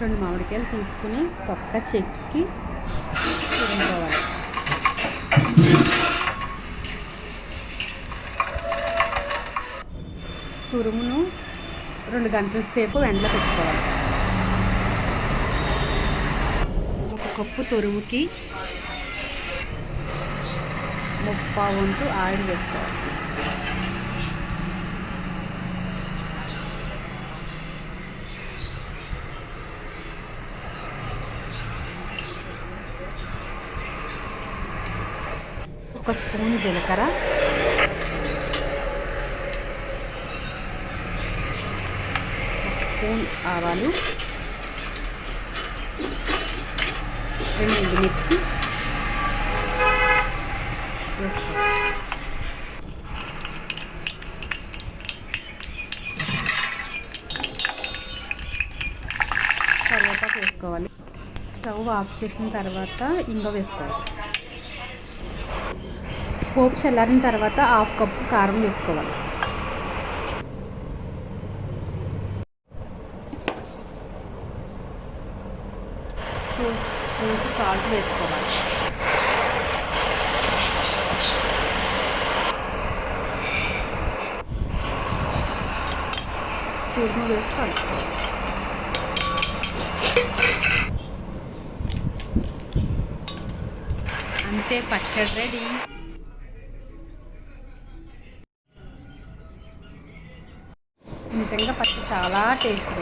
రెండు మామిడికాయలు తీసుకుని తొక్క చెక్కి తురుముకోవాలి. తురుమును రెండు గంటల సేపు ఎండలో పెట్టుకోవాలి. ఒక కప్పు తురుముకి ముప్పా వంతు ఆయిల్ వేసుకోవాలి. ఒక స్పూన్ జీలకర్ర. స్పూన్ ఆవాలు. రెండు ఎండుమిర్చి. వేసుకోవాలి. కరివేపాకు వేసుకోవాలి. స్టవ్ ఆఫ్ చేసిన తర్వాత ఇంగ వేసుకోవాలి. పోపు చల్లారిన తర్వాత హాఫ్ కప్పు కారం వేసుకోవాలి. టూ స్పూన్స్ సాల్ట్ వేసుకోవాలి. తురుము వేసి కలుపుకోవాలి. అంతే పచ్చడి రెడీ. నిజంగా పచ్చి చాలా టేస్ట్